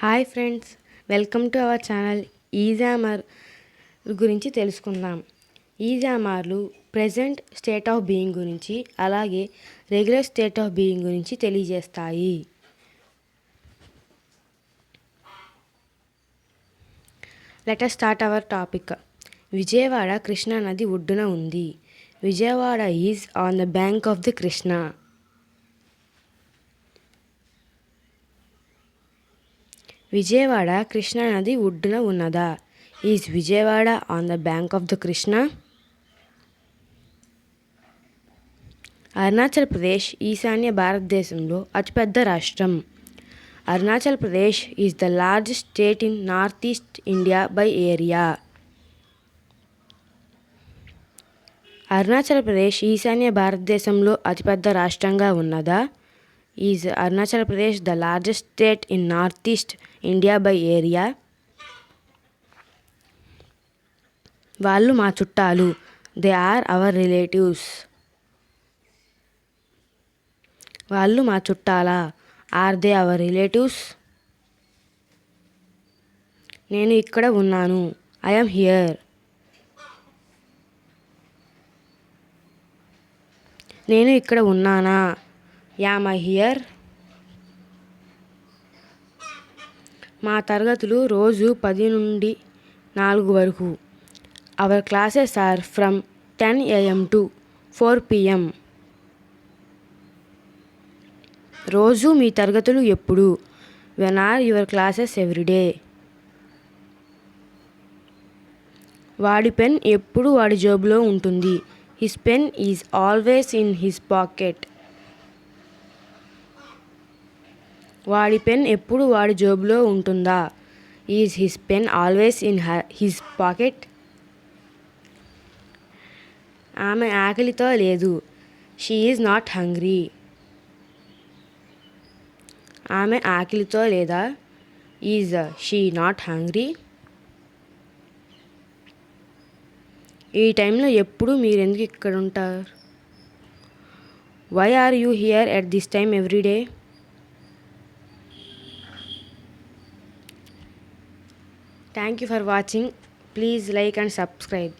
Hi friends welcome to our channel is am are గురించి తెలుసుకుందాం ఈజామార్లు ప్రజెంట్ స్టేట్ ఆఫ్ బీయింగ్ గురించి అలాగే రెగ్యులర్ స్టేట్ ఆఫ్ బీయింగ్ గురించి తెలియజేస్తాయి let's start our topic Vijayawada కృష్ణానది ఒడ్డున ఉంది Vijayawada is on the bank of the Krishna Vijayawada Krishna నది ఒడ్డున ఉన్నదా is Vijayawada on the bank of the Krishna Arunachal Pradesh ఈశాన్య భారతదేశంలో అతిపెద్ద రాష్ట్రం Arunachal Pradesh is the largest state in North East India by area Arunachal Pradesh ఈశాన్య భారతదేశంలో అతిపెద్ద రాష్ట్రంగా ఉన్నదా is Arunachal Pradesh the largest state in north east India by area వాళ్ళు మా చుట్టాలు దే ఆర్ అవర్ రిలేటివ్స్ వాళ్ళు మా చుట్టాలా ఆర్ దే అవర్ రిలేటివ్స్ నేను ఇక్కడ ఉన్నాను ఐఎమ్ హియర్ నేను ఇక్కడ ఉన్నానా యామ హియర్ మా తరగతులు రోజు పది నుండి నాలుగు వరకు our classes are from ten AM to four PM రోజు మీ తరగతులు ఎప్పుడు when are your classes every day వాడి పెన్ ఎప్పుడు వాడి జోబులో ఉంటుంది his pen is always in his pocket వాడి పెన్ ఎప్పుడు వాడి జేబులో ఉంటుందా is his pen always in his pocket ఆమె ఆకలితో లేదు షీ ఈజ్ నాట్ హంగ్రీ ఆమె ఆకలితో లేదా ఈజ్ షీ నాట్ హంగ్రీ ఈ టైంలో ఎప్పుడు మీరు ఎందుకు ఇక్కడ ఉంటారు why are you here at this time every day Thank you for watching. Please like and subscribe.